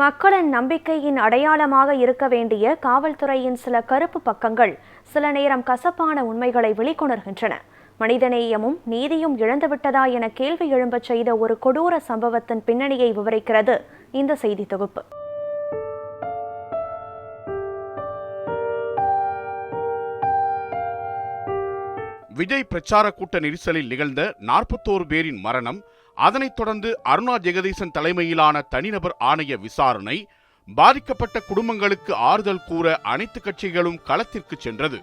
மக்களின் நம்பிக்கையின் அடையாளமாக இருக்க வேண்டிய காவல்துறையின் சில கருப்பு பக்கங்கள் சில நேரம் கசப்பான உண்மைகளை வெளிக்கொணர்கின்றன. மனிதநேயமும் நீதியும் இழந்துவிட்டதா என கேள்வி எழும்பச் செய்த ஒரு கொடூர சம்பவத்தின் பின்னணியை விவரிக்கிறது இந்த செய்தி தொகுப்பு. விஜய் பிரச்சார கூட்ட நெரிசலில் நிகழ்ந்த நாற்பத்தோரு பேரின் மரணம் அதனைத் தொடர்ந்து அருணா ஜெகதீசன் தலைமையிலான தனிநபர் ஆணைய விசாரணை பாதிக்கப்பட்ட குடும்பங்களுக்கு ஆறுதல் கூற அனைத்து கட்சிகளும் களத்திற்கு சென்றது.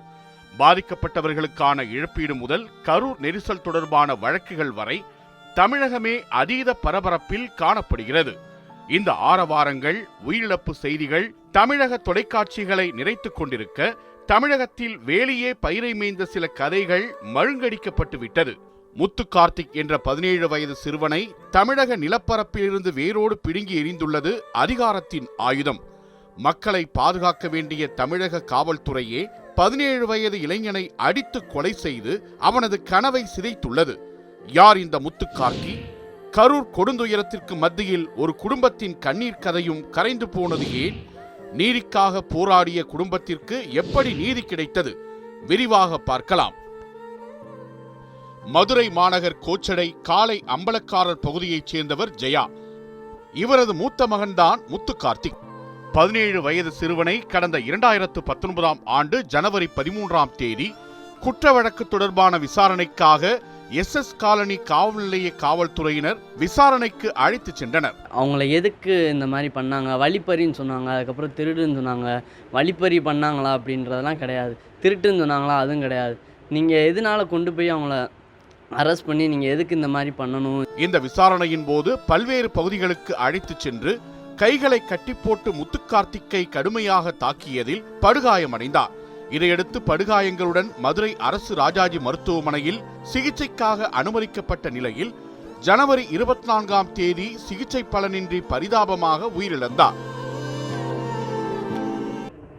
பாதிக்கப்பட்டவர்களுக்கான இழப்பீடு முதல் கரூர் நெரிசல் தொடர்பான வழக்குகள் வரை தமிழகமே அதீத பரபரப்பில் காணப்படுகிறது. இந்த ஆரவாரங்கள் உயிரிழப்பு செய்திகள் தமிழக தொலைக்காட்சிகளை நிறைத்துக் கொண்டிருக்க தமிழகத்தில் வேலியே பயிரை மேய்ந்த சில கதைகள் மழுங்கடிக்கப்பட்டு விட்டது முத்து கார்த்திக் என்ற பதினேழு வயது சிறுவனை தமிழக நிலப்பரப்பிலிருந்து வேரோடு பிடுங்கி எறிந்துள்ளது அதிகாரத்தின் ஆயுதம். மக்களை பாதுகாக்க வேண்டிய தமிழக காவல்துறையே பதினேழு வயது இளைஞனை அடித்து கொலை செய்து அவனது கனவை சிதைத்துள்ளது. யார் இந்த முத்து கார்த்தி? கரூர் கொடுந்துயரத்திற்கு மத்தியில் ஒரு குடும்பத்தின் கண்ணீர் கதையும் கரைந்து போனது ஏன்? நீதிக்காக போராடிய குடும்பத்திற்கு எப்படி நீதி கிடைத்தது? விரிவாக பார்க்கலாம். மதுரை மாநகர் கோச்சடை காலை அம்பலக்காரர் பகுதியைச் சேர்ந்தவர் ஜெயா. இவரது மூத்த மகன்தான் முத்து கார்த்திக். பதினேழு வயது சிறுவனை கடந்த இரண்டாயிரத்து பத்தொன்பதாம் ஆண்டு ஜனவரி பதிமூன்றாம் தேதி குற்ற வழக்கு தொடர்பான விசாரணைக்காக எஸ் எஸ் காலனி காவல் நிலைய காவல்துறையினர் விசாரணைக்கு அழைத்துச் சென்றனர். அவங்கள எதுக்கு இந்த மாதிரி பண்ணாங்க? வழிப்பறின்னு சொன்னாங்க. அதுக்கப்புறம் திருடுன்னு சொன்னாங்க. வழிப்பறி பண்ணாங்களா அப்படின்றதெல்லாம் கிடையாது. திருட்டுன்னு சொன்னாங்களா? அதுவும் கிடையாது. நீங்கள் எதனால கொண்டு போய் அவங்கள அரெஸ்ட் பண்ணி நீங்கள் எதுக்கு இந்த மாதிரி பண்ணணும்? இந்த விசாரணையின் போது பல்வேறு பகுதிகளுக்கு அழைத்துச் சென்று கைகளை கட்டி போட்டு முத்துக்கார்த்திக்கை கடுமையாக தாக்கியதில் படுகாயமடைந்தார். இதையடுத்து படுகாயங்களுடன் மதுரை அரசு ராஜாஜி மருத்துவமனையில் சிகிச்சைக்காக அனுமதிக்கப்பட்ட நிலையில் ஜனவரி இருபத்தி நான்காம் தேதி சிகிச்சை பலனின்றி பரிதாபமாக உயிரிழந்தார்.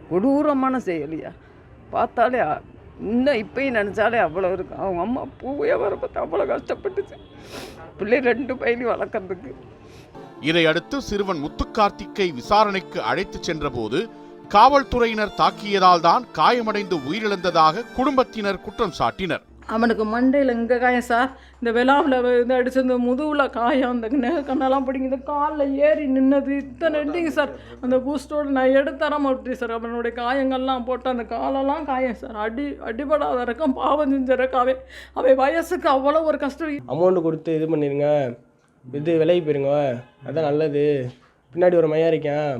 கொடூரமான செயலியா? பார்த்தாலே இன்னும் இப்பயும் நினச்சாலே அவ்வளோ இருக்கும். அவங்க அம்மா பூவையே வர பார்த்து அவ்வளோ கஷ்டப்பட்டுச்சு. பிள்ளை ரெண்டு பையனையும் வளர்க்குறதுக்கு. இதையடுத்து சிறுவன் முத்துக்கார்த்திக்கை விசாரணைக்கு அழைத்துச் சென்றபோது காவல்துறையினர் தாக்கியதால் தான் காயமடைந்து உயிரிழந்ததாக குடும்பத்தினர் குற்றம் சாட்டினர். அவனுக்கு மண்டையில் இங்கே காயம் சார் இந்த விழாவில் இது அடிச்சு இந்த முதுகில் காயம் அந்த நெக கண்ணெல்லாம் பிடிங்க இந்த காலில் ஏறி நின்னது. இத்தனை இல்லைங்க சார் அந்த பூஸ்டோடு நான் எடுத்தர மாட்டேன் சார் அவனுடைய காயங்கள்லாம் போட்டு அந்த காலெல்லாம் காயம் சார் அடி அடிபடாத இருக்கும் பாவம் செஞ்ச அவன் அவன் வயசுக்கு அவ்வளோ ஒரு கஷ்டம். அமௌண்ட் கொடுத்து இது பண்ணிடுங்க இது விலைக்கு போயிருங்க. அதான் நல்லது. பின்னாடி ஒரு மையம் இருக்கேன்.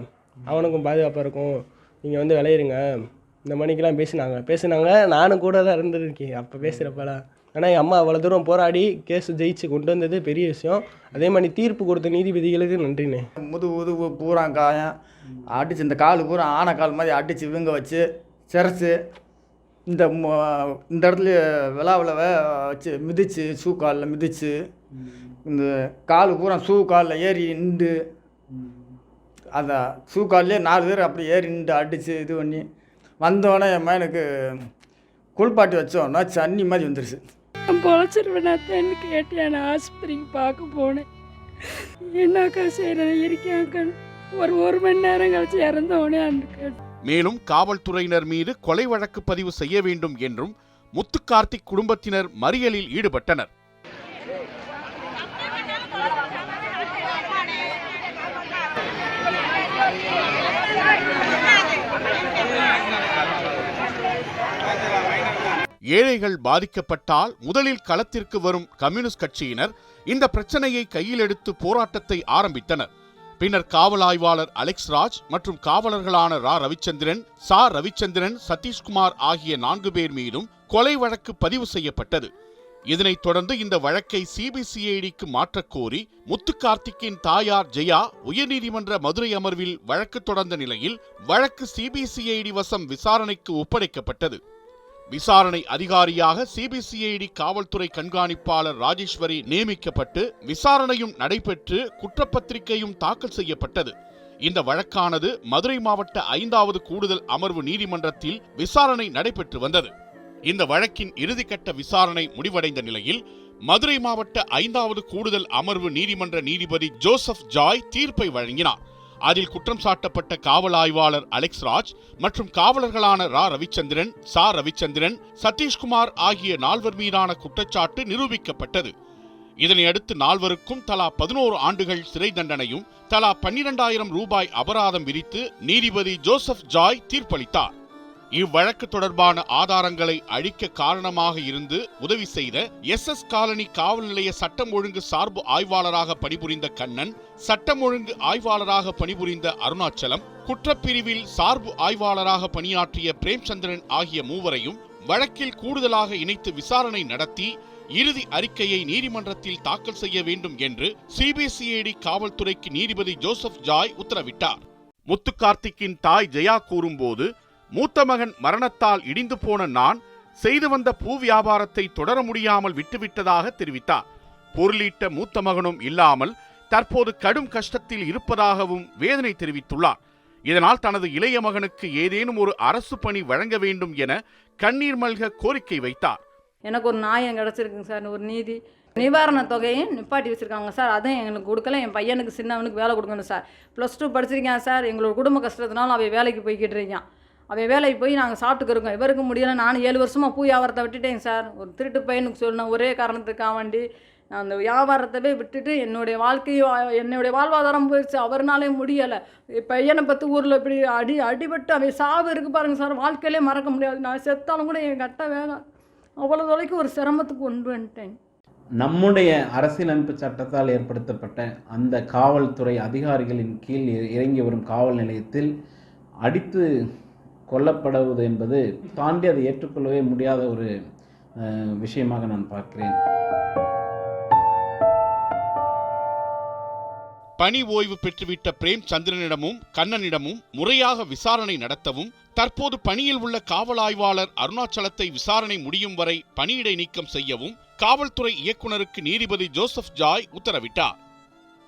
அவனுக்கும் பாதுகாப்பாக இருக்கும். நீங்கள் வந்து விளையிடுங்க இந்த மணிக்கெலாம் பேசினாங்க. பேசினாங்க. நானும் கூட தான் இருந்திருக்கேன். அப்போ பேசுகிறப்பலாம் ஆனால் என் அம்மா அவ்வளோ தூரம் போராடி கேஸ் ஜெயிச்சு கொண்டு வந்தது பெரிய விஷயம். அதே மாதிரி தீர்ப்பு கொடுத்த நீதிபதிகளுக்கு நன்றிண்ணே. முது உது பூரா காயம். அடித்து இந்த கால் பூரா ஆன கால் மாதிரி அடித்து இவங்க வச்சு சிரச்சு இந்த இந்த இடத்துல விழாவில் வச்சு மிதிச்சு ஷூ காலில் மிதிச்சு இந்த கால் பூரா ஷூ காலில் ஏறி நின்று அந்த ஷூ கால்லே நாலு பேர் அப்படி ஏறி நின்று அடித்து இது பண்ணி வந்தோடனே என் மகனுக்கு குளிப்பாட்டி வச்சோன்னா சன்னி மாதிரி வந்துருச்சு. நான் பொழைச்சிருவேனாத்தேன்னு கேட்டேன். நான் ஆஸ்பத்திரிக்கு பார்க்க போனேன். என்னக்கா செய்கிறேன் இருக்கேன்க்கா ஒரு ஒரு மணி நேரம் கழிச்சு இறந்தோடனே அந்த மேலும் காவல்துறையினர் மீது கொலை வழக்கு பதிவு செய்ய வேண்டும் என்றும் முத்துக்கார்த்திக் குடும்பத்தினர் மறியலில் ஈடுபட்டனர். ஏழைகள் பாதிக்கப்பட்டால் முதலில் களத்திற்கு வரும் கம்யூனிஸ்ட் கட்சியினர் இந்த பிரச்சனையை கையில் எடுத்து போராட்டத்தை ஆரம்பித்தனர். பின்னர் காவல் ஆய்வாளர் அலெக்ஸ் ராஜ் மற்றும் காவலர்களான ரா. ரவிச்சந்திரன் சா. ரவிச்சந்திரன் சதீஷ்குமார் ஆகிய நான்கு பேர் மீதும் கொலை வழக்கு பதிவு செய்யப்பட்டது. இதனைத் தொடர்ந்து இந்த வழக்கை சிபிசிஐடிக்கு மாற்றக்கோரி முத்து கார்த்திக்கின் தாயார் ஜெயா உயர்நீதிமன்ற மதுரை அமர்வில் வழக்கு தொடர்ந்த நிலையில் வழக்கு சிபிசிஐடி வசம் விசாரணைக்கு ஒப்படைக்கப்பட்டது. விசாரணை அதிகாரியாக சிபிசிஐடி காவல்துறை கண்காணிப்பாளர் ராஜேஸ்வரி நியமிக்கப்பட்டு விசாரணையும் நடைபெற்று குற்றப்பத்திரிகையும் தாக்கல் செய்யப்பட்டது. இந்த வழக்கானது மதுரை மாவட்ட ஐந்தாவது கூடுதல் அமர்வு நீதிமன்றத்தில் விசாரணை நடைபெற்று வந்தது. இந்த வழக்கின் இறுதிக்கட்ட விசாரணை முடிவடைந்த நிலையில் மதுரை மாவட்ட ஐந்தாவது கூடுதல் அமர்வு நீதிமன்ற நீதிபதி ஜோசப் ஜாய் தீர்ப்பை வழங்கினார். அதில் குற்றம் சாட்டப்பட்ட காவல் ஆய்வாளர் அலெக்ஸ் ராஜ் மற்றும் காவலர்களான ரா. ரவிச்சந்திரன் சா. ரவிச்சந்திரன் சதீஷ்குமார் ஆகிய நால்வர் மீதான குற்றச்சாட்டு நிரூபிக்கப்பட்டது. இதனையடுத்து நால்வருக்கும் தலா பதினோரு ஆண்டுகள் சிறை தண்டனையும் தலா பன்னிரண்டாயிரம் ரூபாய் அபராதம் விதித்து நீதிபதி ஜோசப் ஜாய் தீர்ப்பளித்தார். இவ்வழக்கு தொடர்பான ஆதாரங்களை அழிக்க காரணமாக இருந்து உதவி செய்த எஸ் எஸ் காலனி காவல் நிலைய சட்டம் ஒழுங்கு சார்பு ஆய்வாளராக பணிபுரிந்த கண்ணன் சட்டம் ஒழுங்கு ஆய்வாளராக பணிபுரிந்த அருணாச்சலம் குற்றப்பிரிவில் சார்பு ஆய்வாளராக பணியாற்றிய பிரேம்சந்திரன் ஆகிய மூவரையும் வழக்கில் கூடுதலாக இணைத்து விசாரணை நடத்தி இறுதி அறிக்கையை நீதிமன்றத்தில் தாக்கல் செய்ய வேண்டும் என்று சிபிசிஐடி காவல்துறைக்கு நீதிபதி ஜோசப் ஜாய் உத்தரவிட்டார். முத்துக்கார்த்திக்கின் தாய் ஜெயா கூறும்போது மூத்த மகன் மரணத்தால் இடிந்து போன நான் செய்து வந்த பூ வியாபாரத்தை தொடர முடியாமல் விட்டுவிட்டதாக தெரிவித்தார். பொருளீட்ட மூத்த மகனும் இல்லாமல் தற்போது கடும் கஷ்டத்தில் இருப்பதாகவும் வேதனை தெரிவித்துள்ளார். இதனால் தனது இளைய மகனுக்கு ஏதேனும் ஒரு அரசு பணி வழங்க வேண்டும் என கண்ணீர் மல்க கோரிக்கை வைத்தார். எனக்கு ஒரு நியாயம் கிடச்சிருக்குங்க சார். ஒரு நீதி நிவாரண தொகையும் நிப்பாட்டி வச்சுருக்காங்க சார். அதுவும் எங்களுக்கு கொடுக்கல. என் பையனுக்கு சின்னவனுக்கு வேலை கொடுக்கணும் சார். ப்ளஸ் டூ படிச்சிருக்கேன் சார். எங்களோட குடும்ப கஷ்டத்தினால அவன் வேலைக்கு போய்கிட்டு இருக்கான். அவன் வேலைக்கு போய் நாங்கள் சாப்பிட்டுக்கிறோம் இவருக்கு முடியலை. நானும் ஏழு வருஷமாக பூ வியாபாரத்தை விட்டுட்டேன் சார். ஒரு திருட்டு பையனுக்கு சொல்லணும் ஒரே காரணத்துக்காக வேண்டி. நான் அந்த வியாபாரத்தவே விட்டுட்டு என்னுடைய வாழ்க்கையை வா- என்னுடைய வாழ்வாதாரம் போயிடுச்சு. அவர்னாலே முடியலை. பையனை பற்றி ஊரில் இப்படி அடி அடிபட்டு அவன் சாவு இருக்கு பாருங்கள் சார். வாழ்க்கையிலே மறக்க முடியாது. நான் செத்தாலும் கூட என் கட்ட வேணாம் அவ்வளோ தொலைக்கு ஒரு சிரமத்துக்கு கொண்டு வந்துட்டேன். நம்முடைய அரசியலமைப்பு சட்டத்தால் ஏற்படுத்தப்பட்ட அந்த காவல்துறை அதிகாரிகளின் கீழ் இறங்கி வரும் காவல் நிலையத்தில் அடித்து கொல்லப்படுவது என்பது தாண்டி அதை ஏற்றுக்கொள்ளவே முடியாத ஒரு விஷயமாக நான் பார்க்கிறேன். பணி ஓய்வு பெற்றுவிட்ட பிரேம் சந்திரனிடமும் கண்ணனிடமும் முறையாக விசாரணை நடத்தவும் தற்போது பணியில் உள்ள காவல் ஆய்வாளர் அருணாச்சலத்தை விசாரணை முடியும் வரை பணியிடை நீக்கம் செய்யவும் காவல்துறை இயக்குநருக்கு நீதிபதி ஜோசப் ஜாய் உத்தரவிட்டார்.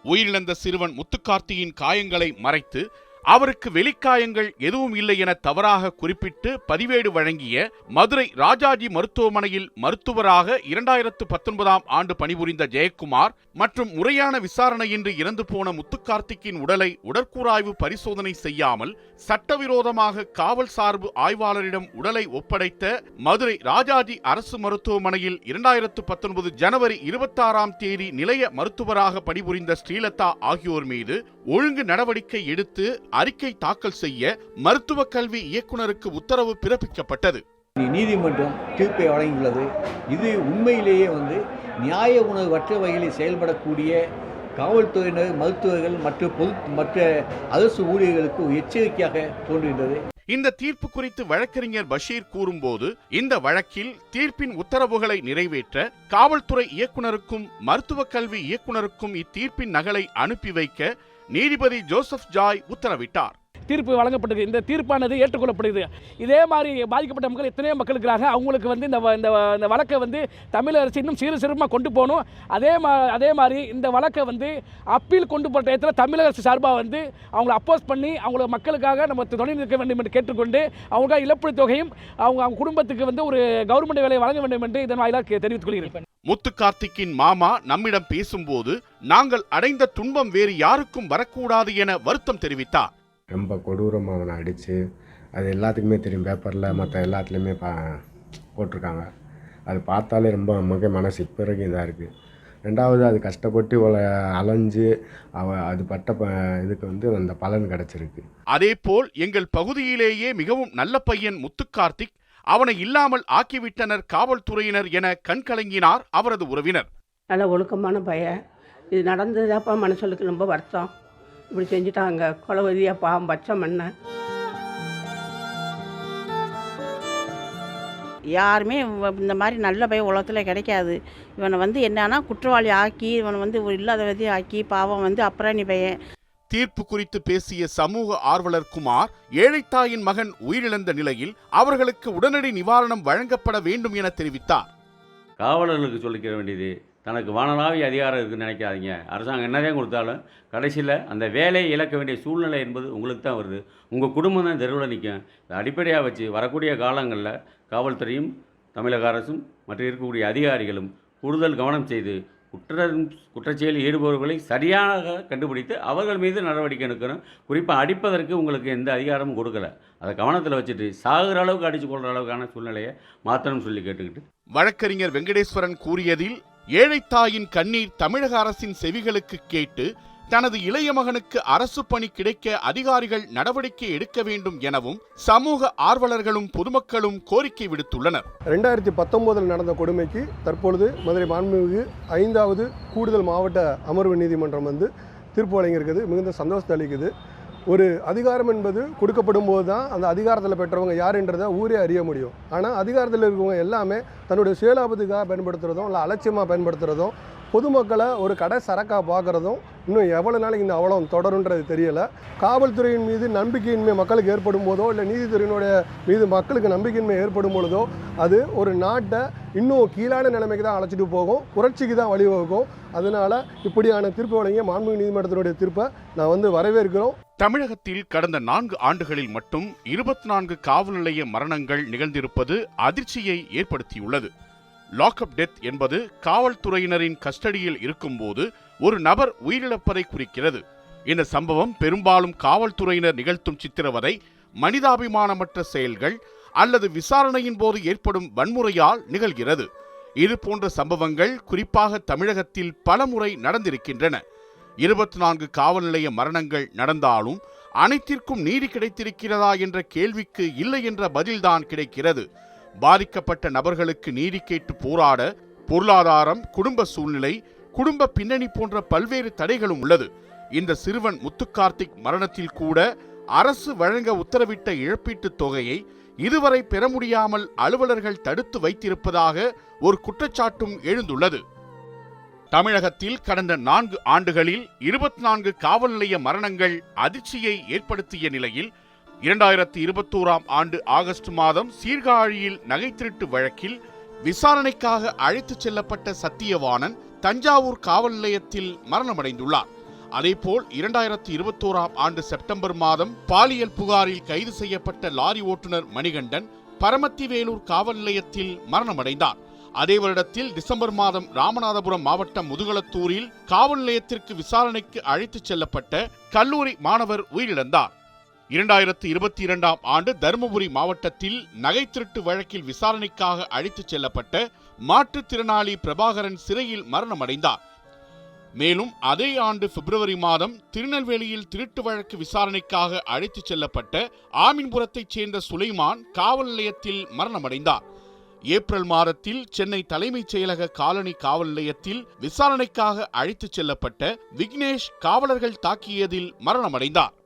உயிரிழந்த சிறுவன் முத்துக்கார்த்தியின் காயங்களை மறைத்து அவருக்கு வெளிக்காயங்கள் எதுவும் இல்லை என தவறாக குறிப்பிட்டு பதிவேடு வழங்கிய மதுரை ராஜாஜி மருத்துவமனையில் மருத்துவராக இரண்டாயிரத்து பத்தொன்பதாம் ஆண்டு பணிபுரிந்த ஜெயக்குமார் மற்றும் முறையான விசாரணையின்றி இறந்து போன முத்துக்கார்த்திக்கின் உடலை உடற்கூறாய்வு பரிசோதனை செய்யாமல் சட்டவிரோதமாக காவல் சார்பு ஆய்வாளரிடம் உடலை ஒப்படைத்த மதுரை ராஜாஜி அரசு மருத்துவமனையில் இரண்டாயிரத்து பத்தொன்பது ஜனவரி இருபத்தாறாம் தேதி நிலைய மருத்துவராக பணிபுரிந்த ஸ்ரீலதா ஆகியோர் மீது ஒழுங்கு நடவடிக்கை எடுத்து அறிக்கை தாக்கல் செய்ய மருத்துவ கல்வி இயக்குனருக்கு உத்தரவு பிறப்பிக்கப்பட்டது. நீதிமன்றம் தீர்ப்பை வழங்கியுள்ளது. இது உண்மையிலேயே வந்து நியாய உணர்வற்ற வகையில் செயல்படக்கூடிய காவல்துறையினர் மருத்துவர்கள் மற்ற பொது மற்ற அரசு ஊழியர்களுக்கு எச்சரிக்கையாக தோன்றுகின்றது. இந்த தீர்ப்பு குறித்து வழக்கறிஞர் பஷீர் கூறும்போது இந்த வழக்கில் தீர்ப்பின் உத்தரவுகளை நிறைவேற்ற காவல்துறை இயக்குனருக்கும் மருத்துவ கல்வி இயக்குனருக்கும் இத்தீர்ப்பின் நகலை அனுப்பி வைக்க நீதிபதி ஜோசப் ஜாய் உத்தரவிட்டார். தீர்ப்பு வழங்கப்பட்டது. இந்த தீர்ப்பானது ஏற்றுக்கொள்ளப்படுது இதே மாதிரி பாதிக்கப்பட்ட மக்கள் எத்தனையோ மக்கள் இருக்கிறாங்க. அவங்களுக்கு வந்து இந்த வ- இந்த இந்த வழக்கை வந்து தமிழக அரசு இன்னும் சீர சிறப்பாக கொண்டு போகணும். அதே மா அதே மாதிரி இந்த வழக்கை வந்து அப்பீல் கொண்டு போகிற இடத்துல தமிழக அரசு சார்பாக வந்து அவங்களை அப்போஸ் பண்ணி அவங்கள மக்களுக்காக நம்ம துணை நிற்க வேண்டும் என்று கேட்டுக்கொண்டு அவங்களுக்காக இழப்பீடு தொகையும் அவங்க அவங்க குடும்பத்துக்கு வந்து ஒரு கவர்மெண்ட் வேலையை வழங்க வேண்டும் என்று இதன் வாயிலாக தெரிவித்துக் கொள்கிறேன். முத்து கார்த்திக்கின் மாமா நம்மிடம் பேசும்போது நாங்கள் அடைந்த துன்பம் வேறு யாருக்கும் வரக்கூடாது என வருத்தம் தெரிவித்தார். ரொம்ப கொடூரமாக அவனை அடித்து அது எல்லாத்துக்குமே தெரியும். பேப்பரில் மற்ற எல்லாத்துலேயுமே பா போட்டிருக்காங்க. அது பார்த்தாலே ரொம்ப நமக்கே மனசு இப்போ வரைக்கும் இதாக இருக்குது ரெண்டாவது அது கஷ்டப்பட்டு அலைஞ்சு அவ அது பட்ட இதுக்கு வந்து அந்த பலன் கிடச்சிருக்கு. அதேபோல் எங்கள் பகுதியிலேயே மிகவும் நல்ல பையன் முத்து கார்த்திக் அவனை இல்லாமல் ஆக்கிவிட்டனர் காவல்துறையினர் என கண்கலங்கினார் அவரது உறவினர். நல்ல ஒழுக்கமான பையன். இது நடந்ததாப்பா மனசுக்கு ரொம்ப வருத்தம். இப்படி செஞ்சுட்டாங்க. கொலவதியா பாவம் பச்சை மண்ணை. யாருமே இந்த மாதிரி நல்ல பையன் உலகத்தில் கிடைக்காது. இவனை வந்து என்னன்னா குற்றவாளி ஆக்கி இவனை வந்து ஒரு இல்லாத விதி ஆக்கி பாவம் வந்து அப்புறாணி பையன். தீர்ப்பு குறித்து பேசிய சமூக ஆர்வலர் குமார் ஏழைத்தாயின் மகன் உயிரிழந்த நிலையில் அவர்களுக்கு உடனடி நிவாரணம் வழங்கப்பட வேண்டும் என தெரிவித்தார். காவலர்களுக்கு சொல்லிக்க வேண்டியது தனக்கு வானலாவிய அதிகாரம் இருக்குன்னு நினைக்காதீங்க. அரசாங்கம் என்னதான் கொடுத்தாலும் கடைசியில் அந்த வேலையை இழக்க வேண்டிய சூழ்நிலை என்பது உங்களுக்கு தான் வருது. உங்கள் குடும்பம் தான் தெருவில் நிற்கும் இதை அடிப்படையாக வச்சு வரக்கூடிய காலங்களில் காவல்துறையும் தமிழக அரசும் மற்ற இருக்கக்கூடிய அதிகாரிகளும் கூடுதல் கவனம் செய்து குற்ற குற்றச்செயலில் ஈடுபவர்களை சரியாக கண்டுபிடித்து அவர்கள் மீது நடவடிக்கை எடுக்கணும். குறிப்பாக அடிப்பதற்கு உங்களுக்கு எந்த அதிகாரமும் கொடுக்கல. அதை கவனத்தில் வச்சுட்டு சாகுற அளவுக்கு அடித்து கொள்கிற அளவுக்கான சூழ்நிலையை மாற்றணும்னு சொல்லி கேட்டுக்கிட்டு. வழக்கறிஞர் வெங்கடேஸ்வரன் கூறியதில் ஏழைத்தாயின் கண்ணீர் தமிழக அரசின் செவிகளுக்கு கேட்டு தனது இளைய மகனுக்கு அரசு பணி கிடைக்க அதிகாரிகள் நடவடிக்கை எடுக்க வேண்டும் எனவும் சமூக ஆர்வலர்களும் பொதுமக்களும் கோரிக்கை விடுத்துள்ளனர். ரெண்டாயிரத்தி பத்தொன்பதில் நடந்த கொடுமைக்கு தற்பொழுது மதுரை மாண்புமிகு ஐந்தாவது கூடுதல் மாவட்ட அமர்வு நீதிமன்றம் வந்து தீர்ப்பு வழங்கியிருக்குது. மிகுந்த சந்தோஷத்தை அளிக்குது. ஒரு அதிகாரம் என்பது கொடுக்கப்படும் போது தான் அந்த அதிகாரத்தில் பெற்றவங்க யாருன்றதை ஊரே அறிய முடியும். ஆனால் அதிகாரத்தில் இருக்கவங்க எல்லாமே தன்னுடைய சுயலாபத்துக்காக பயன்படுத்துகிறதும் இல்லை அலட்சியமாக பயன்படுத்துகிறதும் பொதுமக்களை ஒரு கடை சரக்காக பார்க்குறதும் இன்னும் எவ்வளோ நாளைக்கு இந்த அவலம் தொடருன்றது தெரியலை. காவல்துறையின் மீது நம்பிக்கையின்மை மக்களுக்கு ஏற்படும் போதோ இல்லை நீதித்துறையினுடைய மீது மக்களுக்கு நம்பிக்கையின்மை ஏற்படும் பொழுதோ அது ஒரு நாட்டை இன்னும் கீழான நிலைமைக்கு தான் அழைச்சிட்டு போகும் புரட்சிக்கு தான் வழிவகுக்கும். அதனால் இப்படியான தீர்ப்பு வழங்கிய மாண்புமிகு நீதிமன்றத்தினுடைய தீர்ப்பை நான் வந்து வரவேற்கிறோம். தமிழகத்தில் கடந்த நான்கு ஆண்டுகளில் மட்டும் இருபத்தி நான்கு காவல் நிலைய மரணங்கள் நிகழ்ந்திருப்பது அதிர்ச்சியை ஏற்படுத்தியுள்ளது. லாக்அப் டெத் என்பது காவல்துறையினரின் கஸ்டடியில் இருக்கும்போது ஒரு நபர் உயிரிழப்பதை குறிக்கிறது. இந்த சம்பவம் பெரும்பாலும் காவல்துறையினர் நிகழ்த்தும் சித்திரவதை மனிதாபிமானமற்ற செயல்கள் அல்லது விசாரணையின் போது ஏற்படும் வன்முறையால் நிகழ்கிறது. இது போன்ற சம்பவங்கள் குறிப்பாக தமிழகத்தில் பலமுறை நடந்திருக்கின்றன. இருபத்தி நான்கு காவல் நிலைய மரணங்கள் நடந்தாலும் அனைத்திற்கும் நீதி கிடைத்திருக்கிறதா என்ற கேள்விக்கு இல்லை என்ற பதில்தான் கிடைக்கிறது. பாதிக்கப்பட்ட நபர்களுக்கு நீதி கேட்டு போராட பொருளாதாரம் குடும்ப சூழ்நிலை குடும்ப பின்னணி போன்ற பல்வேறு தடைகளும் உள்ளது. இந்த சிறுவன் முத்துக்கார்த்திக் மரணத்தில் கூட அரசு வழங்க உத்தரவிட்ட இழப்பீட்டுத் தொகையை இதுவரை பெற முடியாமல் அலுவலர்கள் தடுத்து வைத்திருப்பதாக ஒரு குற்றச்சாட்டும் எழுந்துள்ளது. தமிழகத்தில் கடந்த நான்கு ஆண்டுகளில் இருபத்தி நான்கு காவல் நிலைய மரணங்கள் அதிர்ச்சியை ஏற்படுத்திய நிலையில் இரண்டாயிரத்தி இருபத்தோராம் ஆண்டு ஆகஸ்ட் மாதம் சீர்காழியில் நகை திருட்டு வழக்கில் விசாரணைக்காக அழைத்துச் செல்லப்பட்ட சத்தியவாணன் தஞ்சாவூர் காவல் நிலையத்தில் மரணமடைந்துள்ளார். அதேபோல் இரண்டாயிரத்தி இருபத்தோராம் ஆண்டு செப்டம்பர் மாதம் பாலியல் புகாரில் கைது செய்யப்பட்ட லாரி ஓட்டுநர் மணிகண்டன் பரமத்திவேலூர் காவல் நிலையத்தில் மரணமடைந்தார். அதே வருடத்தில் டிசம்பர் மாதம் ராமநாதபுரம் மாவட்டம் முதுகளத்தூரில் காவல் நிலையத்திற்கு விசாரணைக்கு அழைத்துச் செல்லப்பட்ட கல்லூரி மாணவர் உயிரிழந்தார். இரண்டாயிரத்தி இருபத்தி இரண்டாம் ஆண்டு தருமபுரி மாவட்டத்தில் நகை திருட்டு வழக்கில் விசாரணைக்காக அழைத்துச் செல்லப்பட்ட மாற்றுத்திறனாளி பிரபாகரன் சிறையில் மரணமடைந்தார். மேலும் அதே ஆண்டு பிப்ரவரி மாதம் திருநெல்வேலியில் திருட்டு வழக்கு விசாரணைக்காக அழைத்துச் செல்லப்பட்ட ஆமின்புரத்தைச் சேர்ந்த சுலைமான் காவல் நிலையத்தில் மரணமடைந்தார். ஏப்ரல் மாதத்தில் சென்னை தலைமைச் செயலக காலனி காவல் நிலையத்தில் விசாரணைக்காக அழைத்துச் செல்லப்பட்ட விக்னேஷ் காவலர்கள் தாக்கியதில் மரணமடைந்தார்.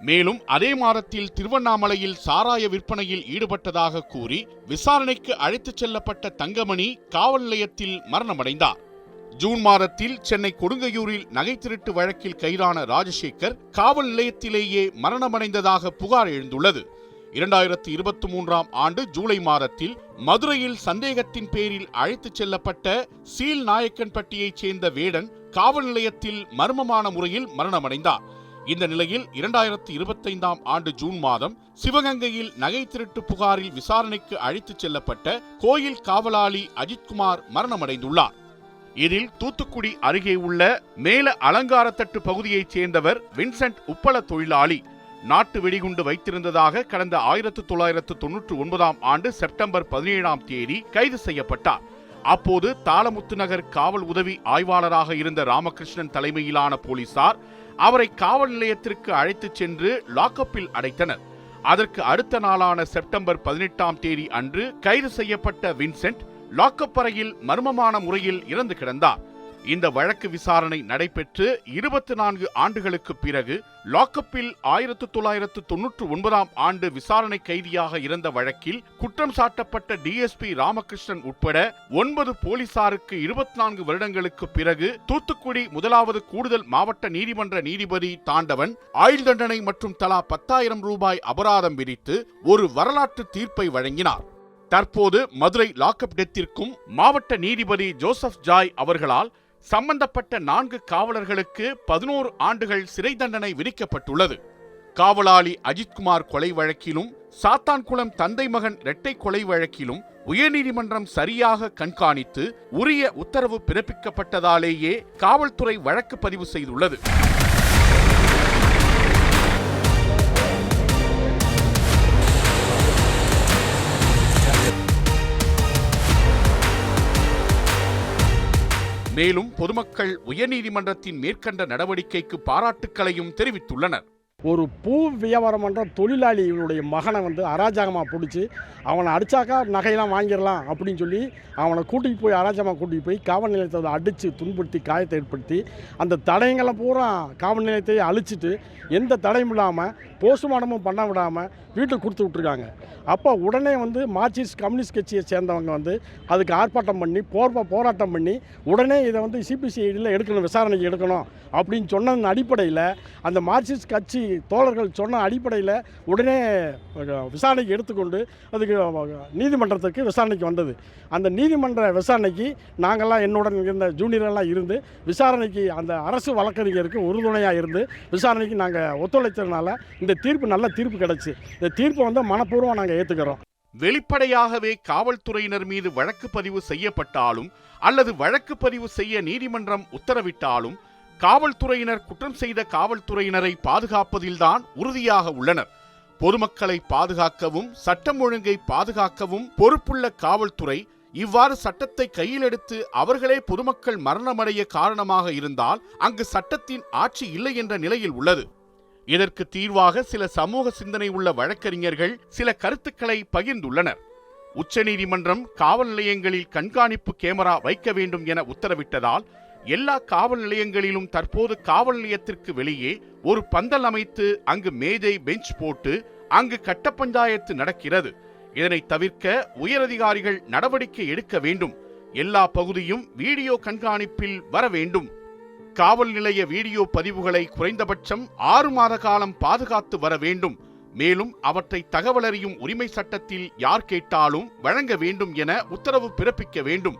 மேலும் அதே மாதத்தில் திருவண்ணாமலையில் சாராய விற்பனையில் ஈடுபட்டதாக கூறி விசாரணைக்கு அழைத்துச் செல்லப்பட்ட தங்கமணி காவல் நிலையத்தில் மரணமடைந்தார். ஜூன் மாதத்தில் சென்னை கொடுங்கையூரில் நகை திருட்டு வழக்கில் கைதான ராஜசேகர் காவல் நிலையத்திலேயே மரணமடைந்ததாக புகார் எழுந்துள்ளது. இரண்டாயிரத்தி இருபத்தி மூன்றாம் ஆண்டு ஜூலை மாதத்தில் மதுரையில் சந்தேகத்தின் பேரில் அழைத்துச் செல்லப்பட்ட சீல் நாயக்கன்பட்டியைச் சேர்ந்த வேடன் காவல் நிலையத்தில் மர்மமான முறையில் மரணமடைந்தார். இந்த நிலையில் இரண்டாயிரத்தி இருபத்தைந்தாம் ஆண்டு ஜூன் மாதம் சிவகங்கையில் நகை திருட்டு புகாரில் விசாரணைக்கு அழைத்துச் செல்லப்பட்ட கோயில் காவலாளி அஜித்குமார் மரணமடைந்துள்ளார். இதில் தூத்துக்குடி அருகே உள்ள மேல அலங்காரத்தட்டு பகுதியைச் சேர்ந்தவர் வின்சென்ட் உப்பள தொழிலாளி. நாட்டு வெடிகுண்டு வைத்திருந்ததாக கடந்த ஆயிரத்து தொள்ளாயிரத்து தொன்னூற்று ஒன்பதாம் ஆண்டு செப்டம்பர் பதினேழாம் தேதி கைது செய்யப்பட்டார். அப்போது தாளமுத்து நகர் காவல் உதவி ஆய்வாளராக இருந்த ராமகிருஷ்ணன் தலைமையிலான போலீசார் அவரை காவல் நிலையத்திற்கு அழைத்துச் சென்று லாக்கப்பில் அடைத்தனர். அதற்கு அடுத்த நாளான செப்டம்பர் பதினெட்டாம் தேதி அன்று கைது செய்யப்பட்ட வின்சென்ட் லாக்கப் அறையில் மர்மமான முறையில் இறந்து கிடந்தார். இந்த வழக்கு விசாரணை நடைபெற்று இருபத்தி நான்கு ஆண்டுகளுக்கு பிறகு லாக்கப்பில் ஆயிரத்து தொள்ளாயிரத்து தொன்னூற்று ஒன்பதாம் ஆண்டு விசாரணை கைதியாக இருந்த வழக்கில் குற்றம் சாட்டப்பட்ட டிஎஸ்பி ராமகிருஷ்ணன் உட்பட ஒன்பது போலீசாருக்கு இருபத்தி நான்கு வருடங்களுக்கு பிறகு தூத்துக்குடி முதலாவது கூடுதல் மாவட்ட நீதிமன்ற நீதிபதி தாண்டவன் ஆயுள் தண்டனை மற்றும் தலா பத்தாயிரம் ரூபாய் அபராதம் விதித்து ஒரு வரலாற்று தீர்ப்பை வழங்கினார். தற்போது மதுரை லாக்அப் டெத்திற்கும் மாவட்ட நீதிபதி ஜோசப் ஜாய் அவர்களால் சம்பந்தப்பட்ட நான்கு காவலர்களுக்கு பதினோரு ஆண்டுகள் சிறை தண்டனை விதிக்கப்பட்டுள்ளது. காவலாளி அஜித்குமார் கொலை வழக்கிலும் சாத்தான்குளம் தந்தை மகன் இரட்டை கொலை வழக்கிலும் உயர்நீதிமன்றம் சரியாக கண்காணித்து உரிய உத்தரவு பிறப்பிக்கப்பட்டதாலேயே காவல்துறை வழக்கு பதிவு செய்துள்ளது. மேலும் பொதுமக்கள் உயர்நீதிமன்றத்தின் மேற்கண்ட நடவடிக்கைக்கு பாராட்டுக்களையும் தெரிவித்துள்ளனர். ஒரு பூ வியாபாரம் பண்ணுற தொழிலாளிகளுடைய மகனை வந்து அராஜகமாக பிடிச்சி அவனை அடித்தாக்கா நகையெல்லாம் வாங்கிடலாம் அப்படின்னு சொல்லி அவனை கூட்டிகிட்டு போய் அராஜகமாக கூட்டிகிட்டு போய் காவல் நிலையத்தை அடித்து துன்புறுத்தி காயத்தை ஏற்படுத்தி அந்த தடயங்களை பூரா காவல் நிலையத்தையே அழிச்சிட்டு எந்த தடையும் இல்லாமல் போஸ்ட்மார்ட்டமும் பண்ண விடாமல் வீட்டுக்கு கொடுத்து விட்ருக்காங்க அப்போ உடனே வந்து மார்க்சிஸ்ட் கம்யூனிஸ்ட் கட்சியை சேர்ந்தவங்க வந்து அதுக்கு ஆர்ப்பாட்டம் பண்ணி போர்வ போராட்டம் பண்ணி உடனே இதை வந்து சிபிசிஐடியில் எடுக்கணும் விசாரணைக்கு எடுக்கணும் அப்படின்னு சொன்னதன் அடிப்படையில் அந்த மார்க்சிஸ்ட் கட்சி தோழர்கள் சொன்ன அடிப்படையில் உடனே விசாரணைக்கு எடுத்துக்கொண்டு அதுக்கு நீதிமன்றத்துக்கு விசாரணைக்கு வந்தது. அந்த நீதிமன்ற விசாரணைக்கு நாங்கள்லாம் என்னுடன் இருந்த ஜூனியரெல்லாம் இருந்து விசாரணைக்கு அந்த அரசு வழக்கறிஞருக்கு உறுதுணையாக இருந்து விசாரணைக்கு நாங்கள் ஒத்துழைத்ததுனால இந்த தீர்ப்பு நல்ல தீர்ப்பு கிடச்சி. இந்த தீர்ப்பை வந்து மனப்பூர்வம் நாங்கள் ஏற்றுக்கிறோம் வெளிப்படையாகவே காவல்துறையினர் மீது வழக்கு பதிவு செய்யப்பட்டாலும் அல்லது வழக்கு பதிவு செய்ய நீதிமன்றம் உத்தரவிட்டாலும் காவல்துறையினர் குற்றம் செய்த காவல்துறையினரை பாதுகாப்பதில்தான் உறுதியாக உள்ளனர். பொதுமக்களை பாதுகாக்கவும் சட்டம் ஒழுங்கை பாதுகாக்கவும் பொறுப்புள்ள காவல்துறை இவ்வாறு சட்டத்தை கையில் எடுத்து அவர்களே பொதுமக்கள் மரணமடைய காரணமாக இருந்தால் அங்கு சட்டத்தின் ஆட்சி இல்லை என்ற நிலையில் உள்ளது. இதற்கு தீர்வாக சில சமூக சிந்தனை உள்ள வழக்கறிஞர்கள் சில கருத்துக்களை பகிர்ந்துள்ளனர். உச்சநீதிமன்றம் காவல் நிலையங்களில் கண்காணிப்பு கேமரா வைக்க வேண்டும் என உத்தரவிட்டதால் எல்லா காவல் நிலையங்களிலும் தற்போது காவல் நிலையத்திற்கு வெளியே ஒரு பந்தல் அமைத்து அங்கு மேஜை பெஞ்ச் போட்டு அங்கு கட்ட பஞ்சாயத்து நடக்கிறது. இதனை தவிர்க்க உயரதிகாரிகள் நடவடிக்கை எடுக்க வேண்டும். எல்லா பகுதியும் வீடியோ கண்காணிப்பில் வர வேண்டும். காவல் நிலைய வீடியோ பதிவுகளை குறைந்தபட்சம் ஆறு மாத காலம் பாதுகாத்து வர வேண்டும். மேலும் அவற்றை தகவலறியும் உரிமை சட்டத்தில் யார் கேட்டாலும் வழங்க வேண்டும் என உத்தரவு பிறப்பிக்க வேண்டும்.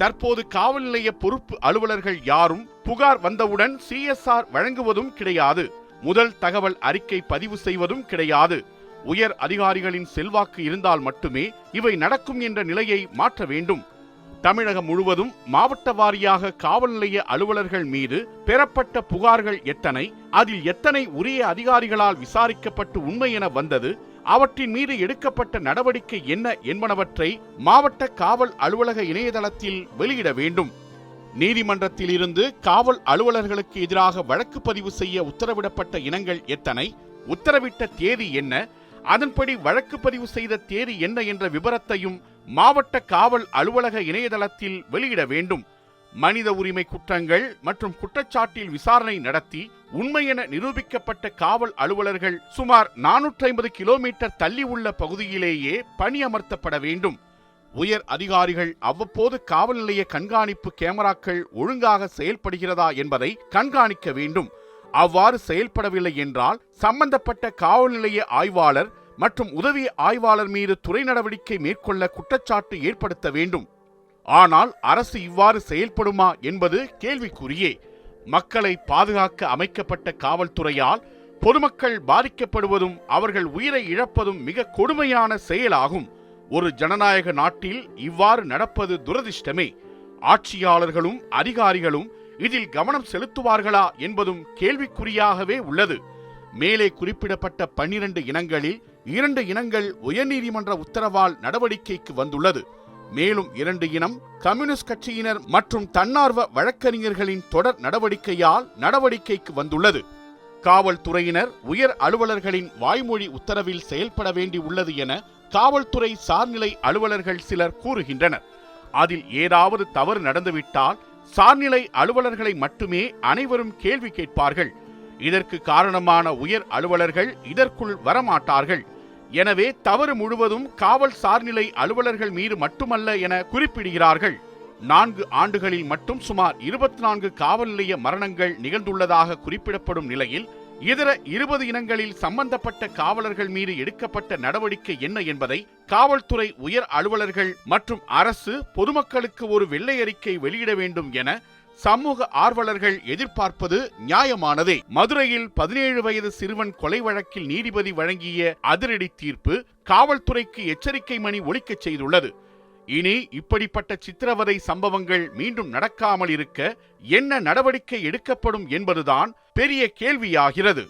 தற்போது காவல் நிலைய பொறுப்பு அலுவலர்கள் யாரும் புகார் வந்தவுடன் சிஎஸ்ஆர் வழங்குவதும் கிடையாது. முதல் தகவல் அறிக்கை பதிவு செய்வதும் கிடையாது. உயர் அதிகாரிகளின் செல்வாக்கு இருந்தால் மட்டுமே இவை நடக்கும் என்ற நிலையை மாற்ற வேண்டும். தமிழகம் முழுவதும் மாவட்ட வாரியாக காவல் நிலைய அலுவலர்கள் மீது பெறப்பட்ட புகார்கள் எத்தனை அதில் எத்தனை உரிய அதிகாரிகளால் விசாரிக்கப்பட்டு உண்மை என வந்தது அவற்றின் மீது எடுக்கப்பட்ட நடவடிக்கை என்ன என்பனவற்றை மாவட்ட காவல் அலுவலக இணையதளத்தில் வெளியிட வேண்டும். நீதிமன்றத்தில் இருந்து காவல் அலுவலர்களுக்கு எதிராக வழக்கு பதிவு செய்ய உத்தரவிடப்பட்ட இனங்கள் எத்தனை? உத்தரவிட்ட தேதி என்ன? அதன்படி வழக்கு பதிவு செய்த தேதி என்ன என்ற விபரத்தையும் மாவட்ட காவல் அலுவலக இணையதளத்தில் வெளியிட வேண்டும். மனித உரிமை குற்றங்கள் மற்றும் குற்றச்சாட்டில் விசாரணை நடத்தி உண்மை என நிரூபிக்கப்பட்ட காவல் அலுவலர்கள் சுமார் நானூற்றி ஐம்பது கிலோமீட்டர் தள்ளி உள்ள பகுதியிலேயே பணியமர்த்தப்பட வேண்டும். உயர் அதிகாரிகள் அவ்வப்போது காவல் நிலைய கண்காணிப்பு கேமராக்கள் ஒழுங்காக செயல்படுகிறதா என்பதை கண்காணிக்க வேண்டும். அவ்வாறு செயல்படவில்லை என்றால் சம்பந்தப்பட்ட காவல் நிலைய ஆய்வாளர் மற்றும் உதவி ஆய்வாளர் மீது துறை நடவடிக்கை மேற்கொள்ள குற்றச்சாட்டு ஏற்படுத்த வேண்டும். ஆனால் அரசு இவ்வாறு செயல்படுமா என்பது கேள்விக்குறியே. மக்களை பாதுகாக்க அமைக்கப்பட்ட காவல்துறையால் பொதுமக்கள் பாதிக்கப்படுவதும் அவர்கள் உயிரை இழப்பதும் மிக கொடுமையான செயலாகும். ஒரு ஜனநாயக நாட்டில் இவ்வாறு நடப்பது துரதிர்ஷ்டமே. ஆட்சியாளர்களும் அதிகாரிகளும் இதில் கவனம் செலுத்துவார்களா என்பதும் கேள்விக்குறியாகவே உள்ளது. மேலே குறிப்பிடப்பட்ட பன்னிரண்டு இனங்களில் இரண்டு இனங்கள் உயர்நீதிமன்ற உத்தரவால் நடவடிக்கைக்கு வந்துள்ளது. மேலும் இரண்டு இனம் கம்யூனிஸ்ட் கட்சியினர் மற்றும் தன்னார்வ வழக்கறிஞர்களின் தொடர் நடவடிக்கையால் நடவடிக்கைக்கு வந்துள்ளது. காவல்துறையினர் உயர் அலுவலர்களின் வாய்மொழி உத்தரவில் செயல்பட வேண்டி உள்ளது என காவல்துறை சார்நிலை அலுவலர்கள் சிலர் கூறுகின்றனர். அதில் ஏதாவது தவறு நடந்துவிட்டால் சார்நிலை அலுவலர்களை மட்டுமே அனைவரும் கேள்வி கேட்பார்கள். இதற்கு காரணமான உயர் அலுவலர்கள் இதற்குள் வரமாட்டார்கள். எனவே தவறு முழுவதும் காவல் சார்நிலை அலுவலர்கள் மீது மட்டுமல்ல என குறிப்பிடுகிறார்கள். நான்கு ஆண்டுகளில் மட்டும் சுமார் இருபத்தி நான்கு காவல் நிலைய மரணங்கள் நிகழ்ந்துள்ளதாக குறிப்பிடப்படும் நிலையில் இதர இருபது இனங்களில் சம்பந்தப்பட்ட காவலர்கள் மீது எடுக்கப்பட்ட நடவடிக்கை என்ன என்பதை காவல்துறை உயர் அலுவலர்கள் மற்றும் அரசு பொதுமக்களுக்கு ஒரு வெள்ளை அறிக்கை வெளியிட வேண்டும் என சமூக ஆர்வலர்கள் எதிர்பார்ப்பது நியாயமானதே. மதுரையில் பதினேழு வயது சிறுவன் கொலை வழக்கில் நீதிபதி வழங்கிய அதிரடி தீர்ப்பு காவல்துறைக்கு எச்சரிக்கை மணி ஒலிக்கச் செய்துள்ளது. இனி இப்படிப்பட்ட சித்திரவதை சம்பவங்கள் மீண்டும் நடக்காமல் இருக்க என்ன நடவடிக்கை எடுக்கப்படும் என்பதுதான் பெரிய கேள்வியாகிறது.